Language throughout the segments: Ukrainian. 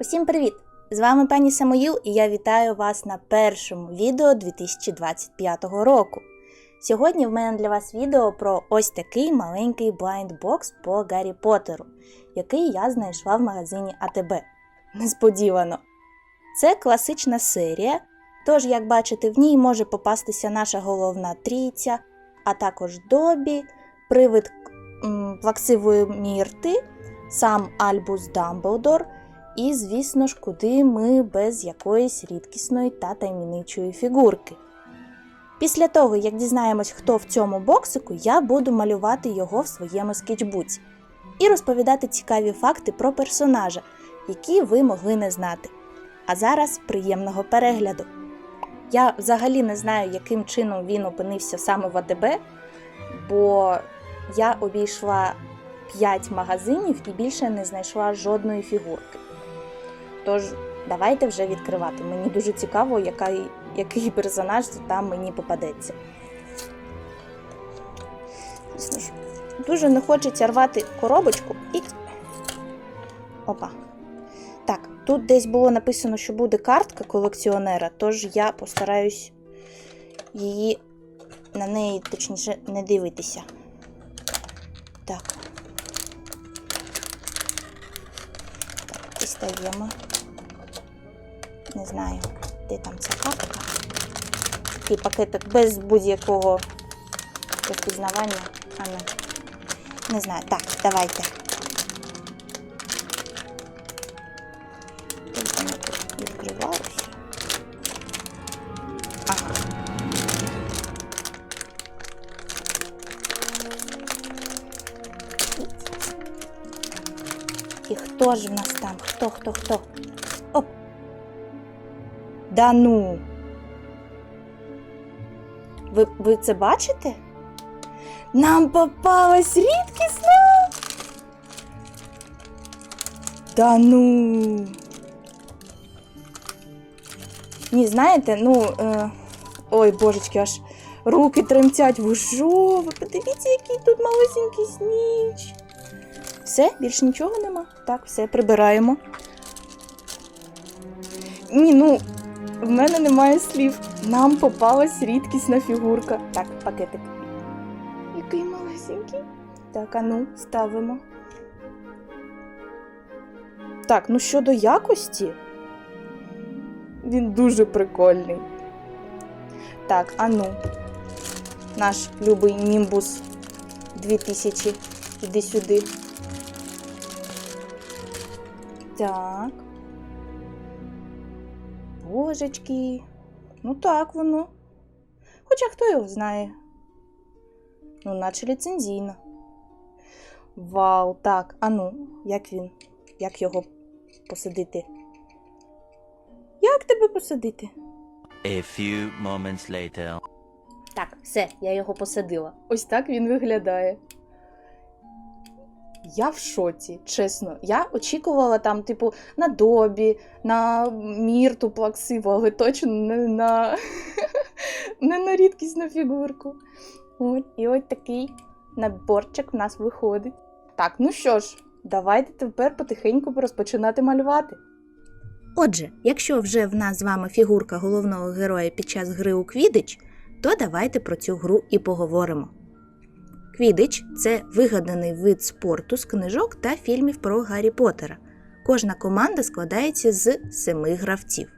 Усім привіт! З вами пані Самоїл і я вітаю вас на першому відео 2025 року. Сьогодні в мене для вас відео про ось такий маленький блайндбокс по Гаррі Поттеру, який я знайшла в магазині АТБ. Несподівано. Це класична серія, тож, як бачите, в ній може попастися наша головна трійця, а також Добі, привид плаксивої мірти, сам Альбус Дамблдор і, звісно ж, куди ми без якоїсь рідкісної та таємничої фігурки. Після того, як дізнаємось, хто в цьому боксику, я буду малювати його в своєму скетчбуці і розповідати цікаві факти про персонажа, які ви могли не знати. А зараз приємного перегляду! Я взагалі не знаю, яким чином він опинився саме в АТБ, бо я обійшла 5 магазинів і більше не знайшла жодної фігурки. Тож, давайте вже відкривати. Мені дуже цікаво, яка, який персонаж там мені попадеться. Дуже не хочеться рвати коробочку і. Опа. Так, тут десь було написано, що буде картка колекціонера, тож я постараюсь її на неї, точніше, не дивитися. Так. Дістаємо. Не знаю, де там ця картка. Такий пакетик без будь-якого розпізнавання. Ну. Не знаю. Так, давайте. Хто ж в нас там? Хто, хто, хто? Оп! Да ну. Ви, ви це бачите? Нам попалась рідкісна. Да ну. Ні, знаєте, ну. Е... Ой, божечки, аж руки тремтять. Ви що? Ви подивіться, який тут малесенький сніч. Все, більш нічого нема. Так, все, прибираємо. Ні, ну, в мене немає слів. Нам попалась рідкісна фігурка. Так, пакетик. Який малесенький. Так, а ну, ставимо. Так, ну щодо якості, він дуже прикольний. Так, а ну, наш любий німбус 2000. Іди сюди. Так. Божечки. Ну так воно. Хоча хто його знає. Ну, наче ліцензійно. Вау, так, а ну, як він? Як його посадити? Як тебе посадити? A few moments later. Так, все, я його посадила. Ось так він виглядає. Я в шоці, чесно. Я очікувала там, типу, на добі, на мірту плаксиву, але точно не на не на рідкісну фігурку. От, і от такий наборчик в нас виходить. Так, ну що ж, давайте тепер потихеньку розпочинати малювати. Отже, якщо вже в нас з вами фігурка головного героя під час гри у Квідич, то давайте про цю гру і поговоримо. Квідич це вигаданий вид спорту з книжок та фільмів про Гаррі Поттера. Кожна команда складається з семи гравців.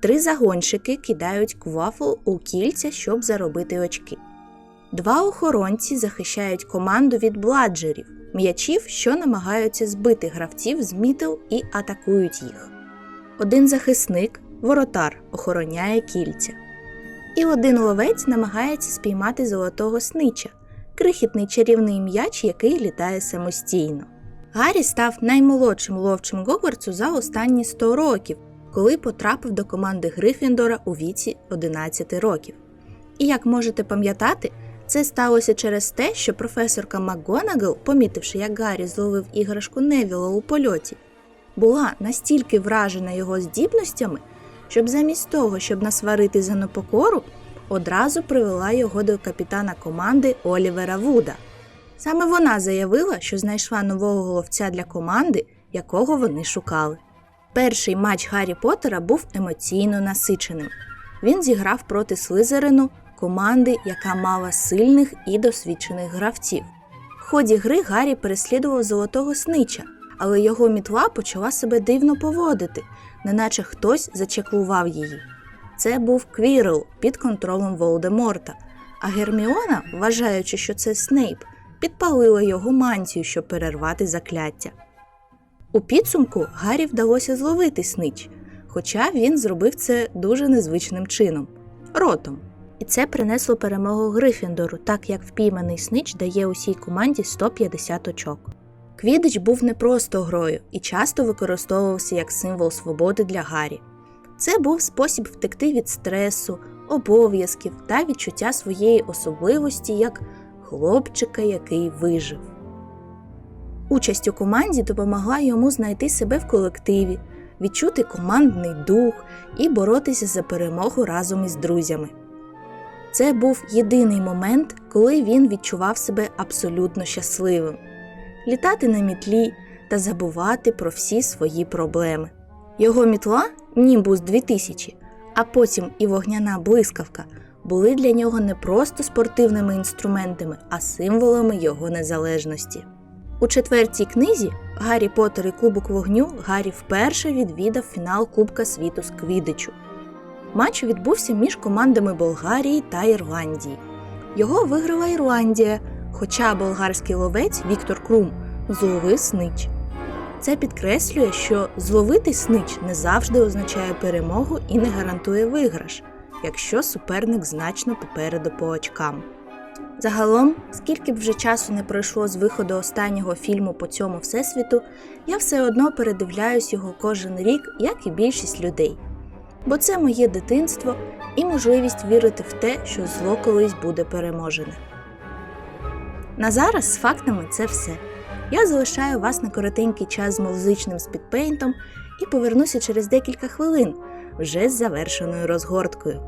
Три загонщики кидають квафл у кільця, щоб заробити очки. Два охоронці захищають команду від бладжерів, м'ячів, що намагаються збити гравців з мітл і атакують їх. Один захисник, воротар, охороняє кільця. І один ловець намагається спіймати золотого снича, крихітний чарівний м'яч, який літає самостійно. Гаррі став наймолодшим ловчим Гогвартсу за останні 100 років, коли потрапив до команди Грифіндора у віці 11 років. І як можете пам'ятати, це сталося через те, що професорка МакГонагал, помітивши, як Гаррі зловив іграшку Невіла у польоті, була настільки вражена його здібностями, щоб замість того, щоб насварити за непокору, одразу привела його до капітана команди Олівера Вуда. Саме вона заявила, що знайшла нового ловця для команди, якого вони шукали. Перший матч Гаррі Поттера був емоційно насиченим. Він зіграв проти Слизерину, команди, яка мала сильних і досвідчених гравців. В ході гри Гаррі переслідував золотого снича, але його мітла почала себе дивно поводити, неначе хтось зачеклував її. Це був Квірл під контролем Волдеморта, а Герміона, вважаючи, що це Снейп, підпалила його мантію, щоб перервати закляття. У підсумку Гаррі вдалося зловити снич, хоча він зробив це дуже незвичним чином ротом. І це принесло перемогу Грифіндору, так як впійманий снич дає усій команді 150 очок. Квідич був не просто грою і часто використовувався як символ свободи для Гаррі. Це був спосіб втекти від стресу, обов'язків та відчуття своєї особливості як хлопчика, який вижив. Участь у команді допомогла йому знайти себе в колективі, відчути командний дух і боротися за перемогу разом із друзями. Це був єдиний момент, коли він відчував себе абсолютно щасливим літати на мітлі та забувати про всі свої проблеми. Його мітла Німбус 2000, а потім і вогняна блискавка були для нього не просто спортивними інструментами, а символами його незалежності. У четвертій книзі Гаррі Поттер і Кубок вогню Гаррі вперше відвідав фінал Кубка світу з Квідичу. Матч відбувся між командами Болгарії та Ірландії. Його виграла Ірландія, хоча болгарський ловець Віктор Крум зловив снич. Це підкреслює, що зловити снич не завжди означає перемогу і не гарантує виграш, якщо суперник значно попереду по очкам. Загалом, скільки б вже часу не пройшло з виходу останнього фільму по цьому всесвіту, я все одно передивляюсь його кожен рік, як і більшість людей. Бо це моє дитинство і можливість вірити в те, що зло колись буде переможене. На зараз з фактами це все. Я залишаю вас на коротенький час з музичним спідпейнтом і повернуся через декілька хвилин вже з завершеною розгорткою.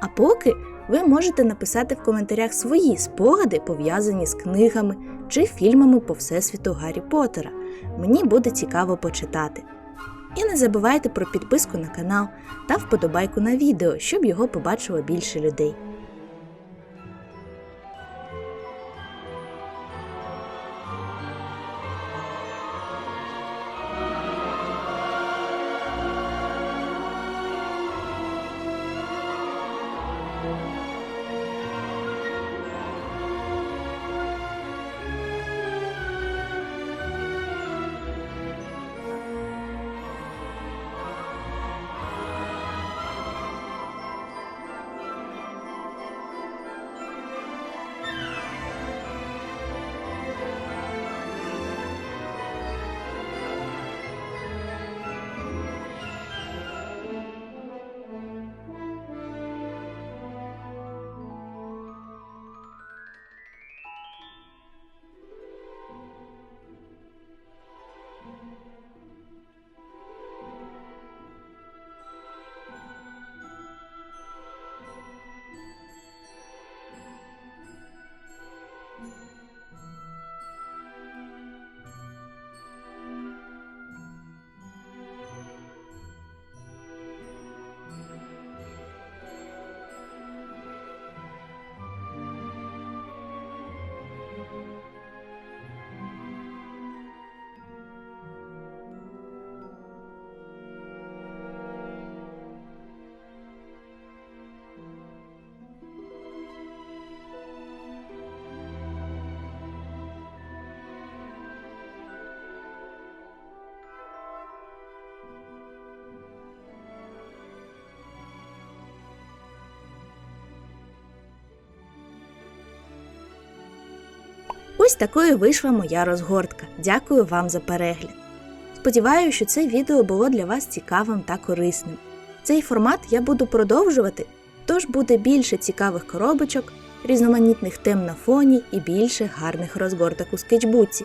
А поки ви можете написати в коментарях свої спогади, пов'язані з книгами чи фільмами по всесвіту Гаррі Поттера. Мені буде цікаво почитати. І не забувайте про підписку на канал та вподобайку на відео, щоб його побачило більше людей. Ось такою вийшла моя розгортка. Дякую вам за перегляд. Сподіваюся, що це відео було для вас цікавим та корисним. Цей формат я буду продовжувати, тож буде більше цікавих коробочок, різноманітних тем на фоні і більше гарних розгорток у скетчбуці.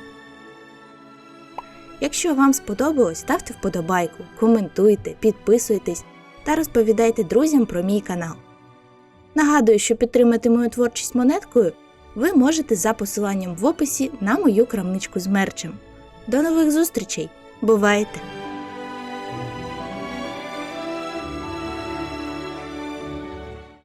Якщо вам сподобалось, ставте вподобайку, коментуйте, підписуйтесь та розповідайте друзям про мій канал. Нагадую, що підтримати мою творчість монеткою ви можете за посиланням в описі на мою крамничку з мерчем. До нових зустрічей! Бувайте!